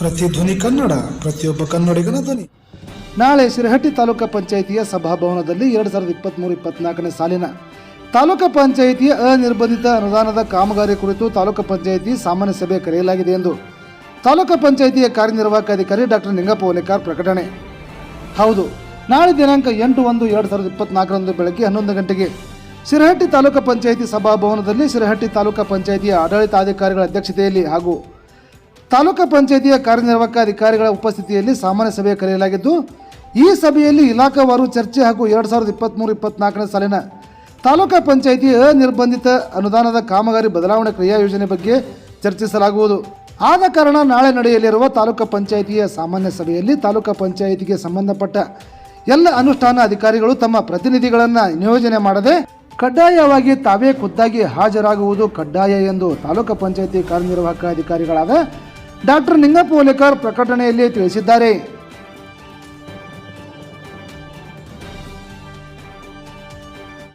ಪ್ರತಿಧ್ವನಿ ಕನ್ನಡ, ಪ್ರತಿಯೊಬ್ಬ ಕನ್ನಡಿಗನ ಧ್ವನಿ. ನಾಳೆ ಶಿರಹಟ್ಟಿ ತಾಲೂಕಾ ಪಂಚಾಯಿತಿಯ ಸಭಾಭವನದಲ್ಲಿ ಎರಡು ಸಾವಿರದ ಇಪ್ಪತ್ತ್ಮೂರು ಇಪ್ಪತ್ನಾಲ್ಕನೇ ಸಾಲಿನ ತಾಲೂಕಾ ಪಂಚಾಯಿತಿಯ ಅನಿರ್ಬಂಧಿತ ಅನುದಾನದ ಕಾಮಗಾರಿ ಕುರಿತು ತಾಲೂಕು ಪಂಚಾಯಿತಿ ಸಾಮಾನ್ಯ ಸಭೆ ಕರೆಯಲಾಗಿದೆ ಎಂದು ತಾಲೂಕಾ ಪಂಚಾಯಿತಿಯ ಕಾರ್ಯನಿರ್ವಾಹಕ ಅಧಿಕಾರಿ ಡಾಕ್ಟರ್ ನಿಂಗಪ್ಪ ಓಲೇಕಾರ್ ಪ್ರಕಟಣೆ. ಹೌದು, ನಾಳೆ ದಿನಾಂಕ ಎಂಟು ಒಂದು ಎರಡು ಸಾವಿರದ ಇಪ್ಪತ್ನಾಲ್ಕರಂದು ಬೆಳಗ್ಗೆ ಹನ್ನೊಂದು ಗಂಟೆಗೆ ಶಿರಹಟ್ಟಿ ತಾಲೂಕಾ ಪಂಚಾಯಿತಿ ಸಭಾಭವನದಲ್ಲಿ ಶಿರಹಟ್ಟಿ ತಾಲೂಕಾ ಪಂಚಾಯಿತಿಯ ಆಡಳಿತಾಧಿಕಾರಿಗಳ ಅಧ್ಯಕ್ಷತೆಯಲ್ಲಿ ಹಾಗೂ ತಾಲೂಕು ಪಂಚಾಯಿತಿಯ ಕಾರ್ಯನಿರ್ವಾಹಕ ಅಧಿಕಾರಿಗಳ ಉಪಸ್ಥಿತಿಯಲ್ಲಿ ಸಾಮಾನ್ಯ ಸಭೆ ಕರೆಯಲಾಗಿದ್ದು, ಈ ಸಭೆಯಲ್ಲಿ ಇಲಾಖಾವಾರು ಚರ್ಚೆ ಹಾಗೂ ಎರಡು ಸಾವಿರದ ಇಪ್ಪತ್ತ್ಮೂರು ಇಪ್ಪತ್ನಾಲ್ಕನೇ ಸಾಲಿನ ತಾಲೂಕು ಪಂಚಾಯಿತಿ ಅನಿರ್ಬಂಧಿತ ಅನುದಾನದ ಕಾಮಗಾರಿ ಬದಲಾವಣೆ ಕ್ರಿಯಾ ಯೋಜನೆ ಬಗ್ಗೆ ಚರ್ಚಿಸಲಾಗುವುದು. ಆದ ಕಾರಣ ನಾಳೆ ನಡೆಯಲಿರುವ ತಾಲೂಕು ಪಂಚಾಯಿತಿಯ ಸಾಮಾನ್ಯ ಸಭೆಯಲ್ಲಿ ತಾಲೂಕು ಪಂಚಾಯಿತಿಗೆ ಸಂಬಂಧಪಟ್ಟ ಎಲ್ಲ ಅನುಷ್ಠಾನ ಅಧಿಕಾರಿಗಳು ತಮ್ಮ ಪ್ರತಿನಿಧಿಗಳನ್ನು ನಿಯೋಜನೆ ಮಾಡದೆ ಕಡ್ಡಾಯವಾಗಿ ತಾವೇ ಖುದ್ದಾಗಿ ಹಾಜರಾಗುವುದು ಕಡ್ಡಾಯ ಎಂದು ತಾಲೂಕು ಪಂಚಾಯಿತಿ ಕಾರ್ಯನಿರ್ವಾಹಕ ಅಧಿಕಾರಿಗಳಾದ ಡಾಕ್ಟರ್ ನಿಂಗಪ್ಪ ಓಲೇಕರ್ ಪ್ರಕಟಣೆಯಲ್ಲಿ ತಿಳಿಸಿದ್ದಾರೆ.